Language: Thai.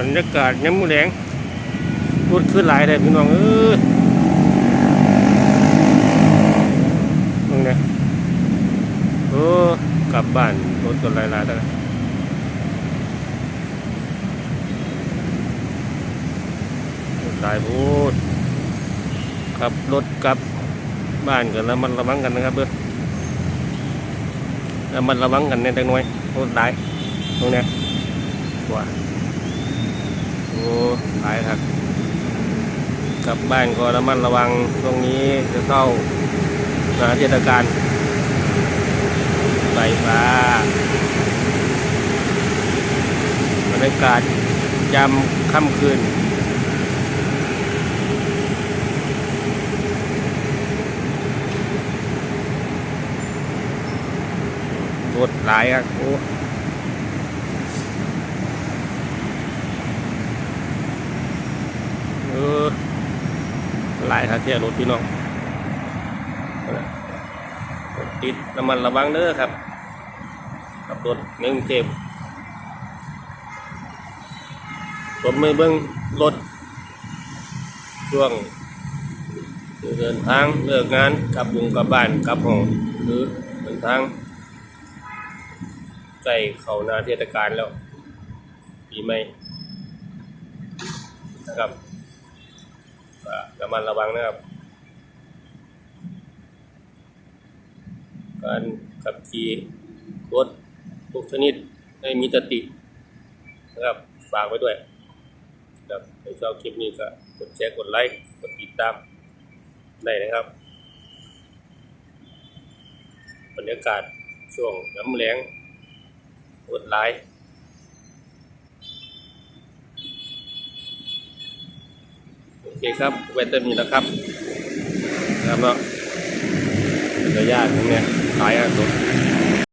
บรรยากาศย้ำมือแดงรถขึ้นหลายเลยพี่น้องเอ้ยมึงเนี่ยโอ้กลับบ้านรถกันหลายหลาแล้วตายพูดขับรถกลับบ้านกันแล้วมันระวังกันนะครับเด้อแล้วมันระวังกันเนี่ยจังหน่อยรถตายตรงเนี้ยว่า โอ้ตายครับกลับบ้านก็ระมัดระวังตรงนี้จะเข้าสถานเทศกาลไฟฟ้าบรรยากาศยามค่ำคืนรถหลายครับโอ้ ออหลายครับเที่ยวรถพี่น้องติดน้ำมันระวังเด้อครับขับรถในกรุงเทพผมไม่เบิ่งรถช่วงเดินทางเลิกงานกลับบุงกลับบ้านกลับห้องหรือเดินทางใกล้เขานาเทศกาลแล้วปีใหม่นะครับ ระมัดระวังนะครับ การขับขี่รถทุกชนิดให้มีสตินะครับฝากไว้ด้วยครับในชอบคลิปนี้ก็กดแชร์กดไลค์กดติดตามได้นะครับบรรยากาศช่วงน้ำแรงอดหลาย โอ เคครับเวทเตอร์มนี้แล้วครับครับเนาะเป็นระยะตรงเนี้ยขายอะตัว